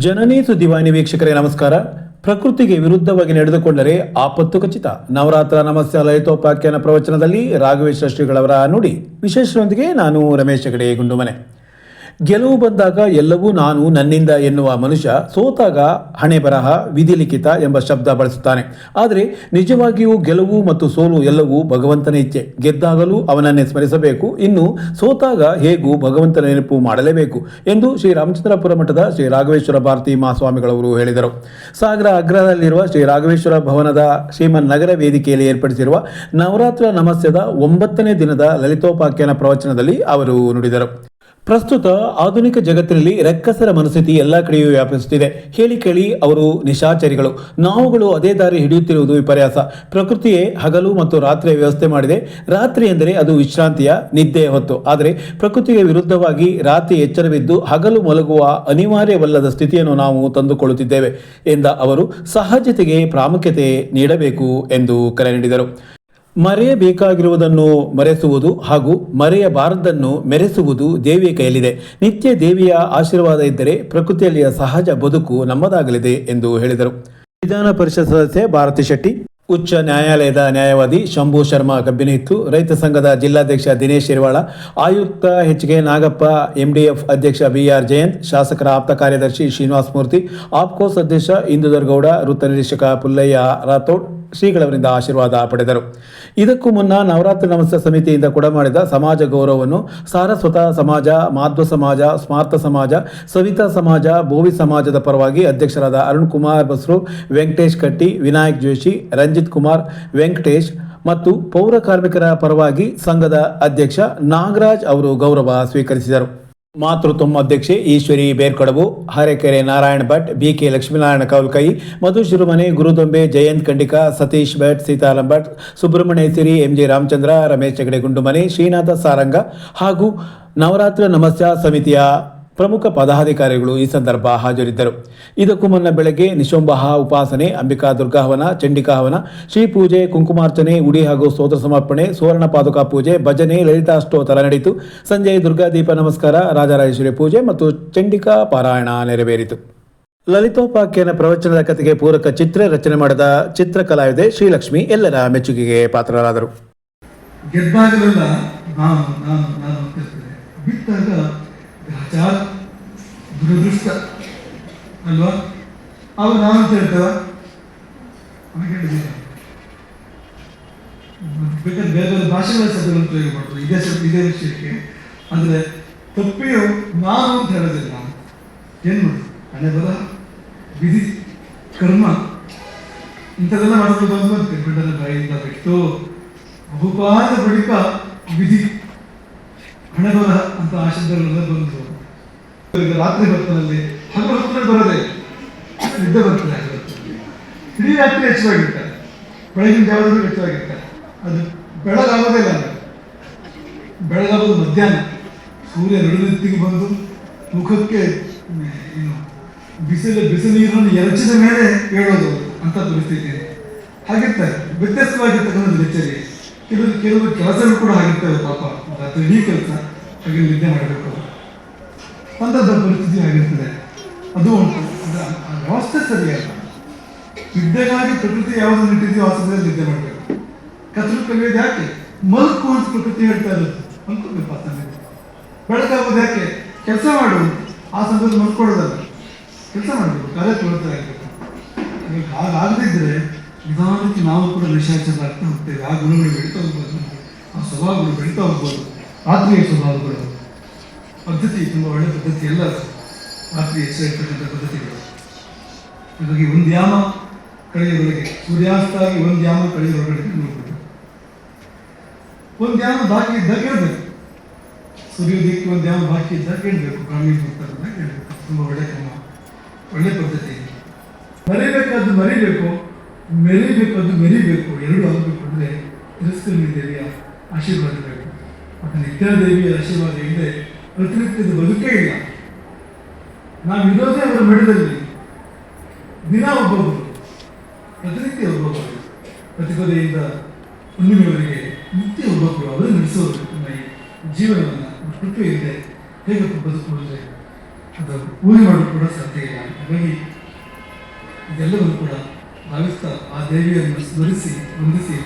ಜನನಿ ಸುದ್ದಿವಾಹಿನಿ ವೀಕ್ಷಕರೇ, ನಮಸ್ಕಾರ. ಪ್ರಕೃತಿಗೆ ವಿರುದ್ಧವಾಗಿ ನಡೆದುಕೊಂಡರೆ ಆಪತ್ತು ಖಚಿತ. ನವರಾತ್ರ ನಮಸ್ಯ ಲಯತೋಪಾಖ್ಯಾನ ಪ್ರವಚನದಲ್ಲಿ ರಾಘವೇಶ್ವರ ಶ್ರೀಗಳವರ ನುಡಿ. ವಿಶೇಷರೊಂದಿಗೆ ನಾನು ರಮೇಶ್ ಹೆಗಡೆ, ಗುಂಡುಮನೆ. ಗೆಲುವು ಬಂದಾಗ ಎಲ್ಲವೂ ನಾನು ನನ್ನಿಂದ ಎನ್ನುವ ಮನುಷ್ಯ ಸೋತಾಗ ಹಣೆ ಬರಹ ವಿಧಿಲಿಖಿತ ಎಂಬ ಶಬ್ದ ಬಳಸುತ್ತಾನೆ. ಆದರೆ ನಿಜವಾಗಿಯೂ ಗೆಲುವು ಮತ್ತು ಸೋಲು ಎಲ್ಲವೂ ಭಗವಂತನ ಇಚ್ಛೆ. ಗೆದ್ದಾಗಲೂ ಅವನನ್ನೇ ಸ್ಮರಿಸಬೇಕು, ಇನ್ನು ಸೋತಾಗ ಹೇಗೂ ಭಗವಂತನ ನೆನಪು ಮಾಡಲೇಬೇಕು ಎಂದು ಶ್ರೀ ರಾಮಚಂದ್ರಪುರ ಮಠದ ಶ್ರೀ ರಾಘವೇಶ್ವರ ಭಾರತಿ ಮಹಾಸ್ವಾಮಿಗಳವರು ಹೇಳಿದರು. ಸಾಗರ ಅಗ್ರದಲ್ಲಿರುವ ಶ್ರೀ ರಾಘವೇಶ್ವರ ಭವನದ ಶ್ರೀಮನ್ ನಗರ ವೇದಿಕೆಯಲ್ಲಿ ಏರ್ಪಡಿಸಿರುವ ನವರಾತ್ರ ನಮಸ್ಯದ ಒಂಬತ್ತನೇ ದಿನದ ಲಲಿತೋಪಾಖ್ಯಾನ ಪ್ರವಚನದಲ್ಲಿ ಅವರು ನುಡಿದರು. ಪ್ರಸ್ತುತ ಆಧುನಿಕ ಜಗತ್ತಿನಲ್ಲಿ ರಕ್ಕಸರ ಮನಸ್ಥಿತಿ ಎಲ್ಲ ಕಡೆಯೂ ವ್ಯಾಪಿಸುತ್ತಿದೆ. ಹೇಳಿ ಕೇಳಿ ಅವರು ನಿಶಾಚರಿಗಳು. ನಾವುಗಳು ಅದೇ ದಾರಿ ಹಿಡಿಯುತ್ತಿರುವುದು ವಿಪರ್ಯಾಸ. ಪ್ರಕೃತಿಯೇ ಹಗಲು ಮತ್ತು ರಾತ್ರಿಯ ವ್ಯವಸ್ಥೆ ಮಾಡಿದೆ. ರಾತ್ರಿ ಎಂದರೆ ಅದು ವಿಶ್ರಾಂತಿಯ ನಿದ್ದೆಯ ಹೊತ್ತು. ಆದರೆ ಪ್ರಕೃತಿಗೆ ವಿರುದ್ಧವಾಗಿ ರಾತ್ರಿ ಎಚ್ಚರವಿದ್ದು ಹಗಲು ಮಲಗುವ ಅನಿವಾರ್ಯವಲ್ಲದ ಸ್ಥಿತಿಯನ್ನು ನಾವು ತಂದುಕೊಳ್ಳುತ್ತಿದ್ದೇವೆ ಎಂದ ಅವರು ಸಹಜತೆಗೆ ಪ್ರಾಮುಖ್ಯತೆ ನೀಡಬೇಕು ಎಂದು ಕರೆ ನೀಡಿದರು. ಮರೆಯಬೇಕಾಗಿರುವುದನ್ನು ಮರೆಸುವುದು ಹಾಗೂ ಮರೆಯಬಾರದನ್ನು ಮೆರೆಸುವುದು ದೇವಿಯ ಕೈಯಲ್ಲಿದೆ. ನಿತ್ಯ ದೇವಿಯ ಆಶೀರ್ವಾದ ಇದ್ದರೆ ಪ್ರಕೃತಿಯಲ್ಲಿಯ ಸಹಜ ಬದುಕು ನಮ್ಮದಾಗಲಿದೆ ಎಂದು ಹೇಳಿದರು. ವಿಧಾನ ಪರಿಷತ್ ಸದಸ್ಯ ಭಾರತಿ ಶೆಟ್ಟಿ, ಉಚ್ಚ ನ್ಯಾಯಾಲಯದ ನ್ಯಾಯವಾದಿ ಶಂಭು ಶರ್ಮಾ ಕಬ್ಬಿನಿತ್ತು ರೈತ ಸಂಘದ ಜಿಲ್ಲಾಧ್ಯಕ್ಷ ದಿನೇಶ್ ಶಿರ್ವಾಳ ಆಯುಕ್ತ ಎಚ್ ಕೆ ನಾಗಪ್ಪ, ಎಂಡಿಎಫ್ ಅಧ್ಯಕ್ಷ ಬಿಆರ್ ಜಯಂತ್, ಶಾಸಕರ ಆಪ್ತ ಕಾರ್ಯದರ್ಶಿ ಶ್ರೀನಿವಾಸ ಮೂರ್ತಿ, ಆಪ್ಕೋಸ್ ಅಧ್ಯಕ್ಷ ಇಂದುದರ್ಗೌಡ ವೃತ್ತ ನಿರೀಕ್ಷಕ ಪುಲ್ಲಯ್ಯ ರಾಥೋಡ್ ಶ್ರೀಗಳವರಿಂದ ಆಶೀರ್ವಾದ ಪಡೆದರು. ಇದಕ್ಕೂ ಮುನ್ನ ನವರಾತ್ರಿ ನಮಸ್ತೆ ಸಮಿತಿಯಿಂದ ಕೊಡಮಾಡಿದ ಸಮಾಜ ಗೌರವವನ್ನು ಸಾರಸ್ವತ ಸಮಾಜ, ಮಾಧ್ವ ಸಮಾಜ ಸ್ಮಾರ್ಥ ಸಮಾಜ, ಸವಿತಾ ಸಮಾಜ, ಬೋವಿ ಸಮಾಜದ ಪರವಾಗಿ ಅಧ್ಯಕ್ಷರಾದ ಅರುಣ್ ಕುಮಾರ್ ಬಸ್ರು, ವೆಂಕಟೇಶ್ ಕಟ್ಟಿ, ವಿನಾಯಕ್ ಜೋಶಿ, ರಂಜಿತ್ ಕುಮಾರ್, ವೆಂಕಟೇಶ್ ಮತ್ತು ಪೌರ ಕಾರ್ಮಿಕರ ಪರವಾಗಿ ಸಂಘದ ಅಧ್ಯಕ್ಷ ನಾಗರಾಜ್ ಅವರು ಗೌರವ ಸ್ವೀಕರಿಸಿದರು. ಮಾತೃತ್ವಂ ಅಧ್ಯಕ್ಷೆ Eshwari Berkodavu Harekere Narayana Bhat, B K Lakshminarayana Koulkai, Madhu Shirumane Gurudombe, Jayanth Khandika, Satish Bhat Sitaram Bhat, Subrahmanya Siri G Ramachandra, Ramesh Hegde, Gundumane, Srinatha Saranga ಹಾಗೂ ನವರಾತ್ರ ನಮಸ್ಯ ಸಮಿತಿಯ ಪ್ರಮುಖ ಪದಾಧಿಕಾರಿಗಳು ಈ ಸಂದರ್ಭ ಹಾಜರಿದ್ದರು. ಇದಕ್ಕೂ ಮುನ್ನ ಬೆಳಗ್ಗೆ ನಿಶೋಂಬಹ ಉಪಾಸನೆ ಅಂಬಿಕಾ ದುರ್ಗಾಹವನ ಚಂಡಿಕಾ ಹವನ, ಶ್ರೀ ಪೂಜೆ, ಕುಂಕುಮಾರ್ಚನೆ, ಉಡಿ ಹಾಗೂ ಸ್ತೋತ್ರ ಸಮರ್ಪಣೆ, ಸುವರ್ಣ ಪಾದುಕಾ ಪೂಜೆ, ಭಜನೆ ಲಲಿತಾಷ್ಟೋತ್ತರ ನಡೆಯಿತು ಸಂಜೆ ದುರ್ಗಾ ದೀಪ ನಮಸ್ಕಾರ, ರಾಜರಾಜೇಶ್ವರಿ ಪೂಜೆ ಮತ್ತು ಚಂಡಿಕಾ ಪಾರಾಯಣ ನೆರವೇರಿತು. ಲಲಿತೋಪಾಖ್ಯಾನ ಪ್ರವಚನದ ಕಥೆಗೆ ಪೂರಕ ಚಿತ್ರ ರಚನೆ ಮಾಡಿದ ಚಿತ್ರಕಲಾವಿದೆ ಶ್ರೀಲಕ್ಷ್ಮಿ ಎಲ್ಲರ ಮೆಚ್ಚುಗೆಗೆ ಪಾತ್ರರಾದರು. ಗ್ರಹಚಾರ ದುರದೃಷ್ಟ ಅಲ್ವಾ? ಅವಾಗ ನಾನು ಅಂತ ಹೇಳ್ತೇವ ಹೇಳಿದ್ದೀನಿ ಬೇಕಾದ್ರೆ ಬೇರೆ ಬೇರೆ ಭಾಷೆಗಳ ಶಬ್ದಗಳನ್ನು ಪ್ರಯೋಗ ಮಾಡ್ತಾರೆ ಇದೇ ಶಬ್ದ, ಇದೇ ವಿಷಯಕ್ಕೆ. ಅಂದ್ರೆ, ತಪ್ಪಿಯು ನಾನು ಅಂತ ಹೇಳೋದಿಲ್ಲ. ಏನು ಮಾಡುದು? ಬರ ವಿಧಿ, ಕರ್ಮ. ಇಂಥದೆಲ್ಲ ಮಾಡೋದು ಬಂದು ಬಿಟ್ಟರೆ ಬಾಯಿಂದ ಬಿಟ್ಟು ಬಹುಪಾದ ಬಳಿಕ ವಿಧಿ ಹಣೆ ಅಂತ ಆ ಶಬ್ದಗಳೆಲ್ಲ ಬಂದು ರಾತ್ರಿ ಹೊತ್ತಿನಲ್ಲಿ ಹಗಲು ಹೊತ್ತಿನಲ್ಲಿ ಬರದೆ. ನಿದ್ದೆ ಬರ್ತದೆ. ಇಡೀ ರಾತ್ರಿ ಹೆಚ್ಚವಾಗಿರ್ತಾರೆ ಬೆಳಗಿನ ಜಾವದಲ್ಲಿ ಹೆಚ್ಚವಾಗಿರ್ತಾರೆ ಅದು ಬೆಳಗಾಗೋದೇ ಇಲ್ಲ. ಬೆಳಗಾಗೋದು ಮಧ್ಯಾಹ್ನ. ಸೂರ್ಯ ನಡುವೆತ್ತಿಗೆ ಬಂದು ಮುಖಕ್ಕೆ ಏನು, ಬಿಸಿಲು ಬಿಸಿ ನೀರನ್ನು ಎರಚಿದ ಮೇಲೆ ಹೇಳೋದು. ಅಂತ ಪರಿಸ್ಥಿತಿ. ಹಾಗಿರ್ತಾರೆ. ವ್ಯತ್ಯಸ್ತವಾಗಿರ್ತಕ್ಕಂಥ ಎಚ್ಚರಿ ಕೆಲವು ಕೆಲವು ಕೆಲಸಗಳು ಕೂಡ ಆಗಿರ್ತವೆ ಪಾಪ. ರಾತ್ರಿ ಇಡೀ ಕೆಲಸ ಹಾಗೆ ನಿದ್ದೆ ಮಾಡಬೇಕು ಅಂಥದ್ದು ಪರಿಸ್ಥಿತಿ ಆಗಿರ್ತದೆ. ಅದು ಉಂಟು. ಅದು ವ್ಯವಸ್ಥೆ ಸರಿಯಲ್ಲ. ನಿದ್ದೆಗಾಗಿ ಪ್ರಕೃತಿ ಯಾವುದನ್ನು ನಿಟ್ಟಿದೆಯೋ ಆ ನಿದ್ದೆ ಮಾಡಬೇಕು. ಕತ್ಲು ಕಲಿಯೋದು ಯಾಕೆ? ಮಲ್ಕು ಅಂತ ಪ್ರಕೃತಿ ಹೇಳ್ತಾ ಇರೋದು. ಮಲ್ಕೋಬೇಕು ಆ ಸಮಯದಲ್ಲಿ. ಬೆಳಕಾಗೋದು ಯಾಕೆ? ಕೆಲಸ ಮಾಡುವುದು ಆ ಸಂದರ್ಭದಲ್ಲಿ ಮಲ್ಕೊಳ್ಳೋದಲ್ಲ. ಕೆಲಸ ಮಾಡಬೇಕು. ಕಾರ್ಯ ಇರಬೇಕು. ಹಾಗಾಗಿ ಹಾಗಾಗದಿದ್ದರೆ ನಿಧಾನಕ್ಕೆ ನಾವು ಕೂಡ ನಿಶಾಚರಾಗ್ತಾ ಹೋಗ್ತೇವೆ. ಆ ಗುಣಗಳು ಬೆಳೀತಾ ಹೋಗ್ಬೋದು ಆ ಸ್ವಭಾವಗಳು ಬೆಳೀತಾ ಹೋಗ್ಬೋದು. ಆತ್ಮೀಯ ಸ್ವಭಾವಗಳು. ಪದ್ಧತಿ ತುಂಬ ಒಳ್ಳೆ ಪದ್ಧತಿ ಎಲ್ಲ ಆತ್ಮೀಯ ಎಚ್ಚರ ಪದ್ಧತಿಗಳು. ಹಾಗಾಗಿ ಒಂದು ಯಾಮ ಕಳೆಯುವವರೆಗೆ ಸೂರ್ಯಾಸ್ತ ಆಗಿ ಒಂದು ಯಾಮ ಕಳೆಯುವವರೆಗೆ ನೋಡ್ಬೋದು. ಒಂದು ಯಾಮ ಬಾಕಿ ಇದ್ದಾಗ ಹೇಳ್ಬೇಕು. ಸೂರ್ಯೋದಯಕ್ಕೆ ಒಂದು ಯಾಮ ಬಾಕಿ ಇದ್ದಾಗ ಹೇಳ್ಬೇಕು. ಕಾಮಿ ಅಂತ ಹೇಳ್ಬೇಕು. ತುಂಬ ಒಳ್ಳೆ ಕ್ರಮ. ಒಳ್ಳೆ ಪದ್ಧತಿ. ಮರಿಬೇಕಾದ್ದು ಮರಿಬೇಕು. ಮೆರಿಬೇಕಾದ್ದು ಮೆರಿಬೇಕು, ಎರಡು ಆಗಬೇಕು ಅಂದರೆ ತಿರಸ್ಕರಣಿ ದೇವಿಯ ಆಶೀರ್ವಾದ ಬೇಕು. ಮತ್ತು ನಿತ್ಯಾದೇವಿಯ ಆಶೀರ್ವಾದ ಇಲ್ಲದೆ ಪ್ರತಿನಿತ್ಯದ ಬದುಕೇ ಇಲ್ಲ. ನಾವು ಇರೋದೇ ಅವರ ಮಠದಲ್ಲಿ ದಿನ ಒಬ್ಬೊಬ್ಬರು, ಪ್ರತಿನಿತ್ಯ ಒಬ್ಬೊಬ್ಬರು. ಪ್ರತಿಪದೆಯಿಂದ ಹುಣ್ಣಿಮೆಯವರಿಗೆ ನಿತ್ಯ ಒಬ್ಬೊಬ್ಬರು ಅವರು ನಡೆಸೋರು ಈ ಜೀವನವನ್ನು ಕೃಪೆ ಇದೆ ಹೇಗೆ ಬದುಕುವುದ್ರೆ ಅದು ಊಹೆ ಮಾಡಲು ಕೂಡ ಸಾಧ್ಯ ಇಲ್ಲ. ಹಾಗಾಗಿ ಇದೆಲ್ಲವೂ ಕೂಡ ಭಾವಿಸ್ತಾ ಆ ದೇವಿಯನ್ನು ಸ್ಮರಿಸಿ ವಂದಿಸಿ.